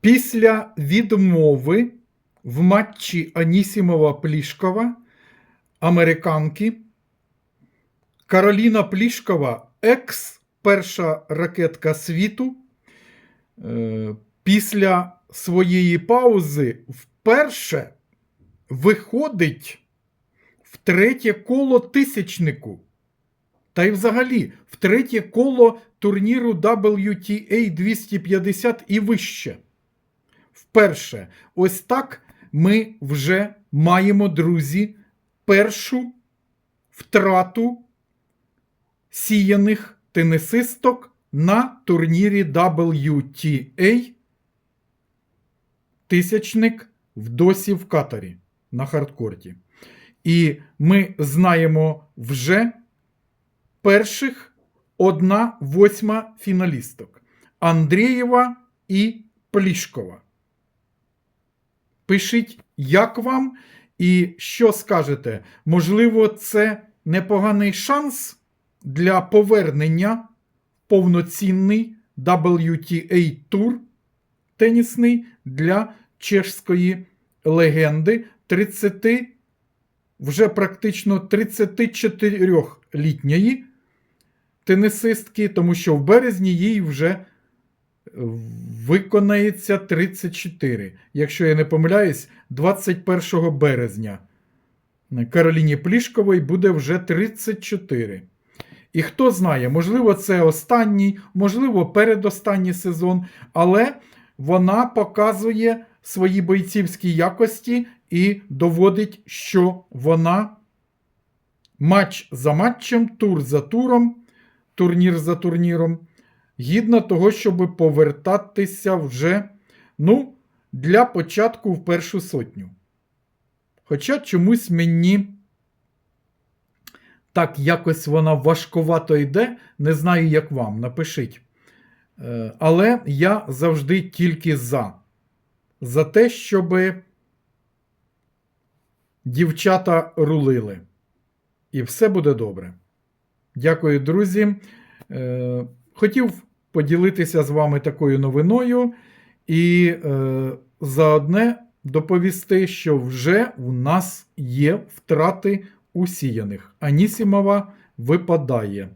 Після відмови в матчі Анісімова Плішкова, американки, Кароліна Плішкова, екс перша ракетка світу, е, після своєї паузи вперше виходить в третє коло тисячнику. Та й взагалі в третє коло турніру WTA 250 і вище. Вперше, ось так ми вже маємо, друзі, першу втрату сіяних тенісисток на турнірі WTA тисячник в досі в Катарі на хардкорті. І ми знаємо вже перших одна восьма фіналісток Андрієва і Плішкова. Пишіть, як вам і що скажете. Можливо, це непоганий шанс для повернення повноцінний WTA тур тенісний для чешської легенди 30, вже практично 34-літньої тенісистки, тому що в березні їй вже виконається 34. Якщо я не помиляюсь, 21 березня Кароліні Плішкової буде вже 34. І хто знає, можливо, це останній, можливо, передостанній сезон, але вона показує свої бойцівські якості і доводить, що вона матч за матчем, тур за туром, турнір за турніром, гідна того, щоб повертатися вже, ну, для початку в першу сотню. Хоча чомусь мені так якось вона важковато йде, не знаю, як вам, напишіть. Е, Але я завжди тільки за. За те, щоб дівчата рулили. І все буде добре. Дякую, друзі. Е, Хотів поділитися з вами такою новиною і е, заодне доповісти, що вже у нас є втрати усіяних. Анісімова випадає.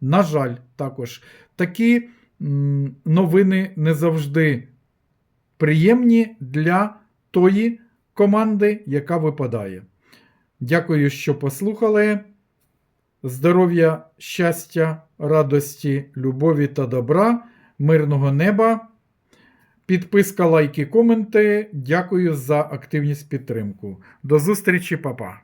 На жаль, також такі м, новини не завжди приємні для тої команди, яка випадає. Дякую, що послухали. Здоров'я, щастя, радості, любові та добра, мирного неба. Підписка, лайки, коменти. Дякую за активність підтримку. До зустрічі, папа!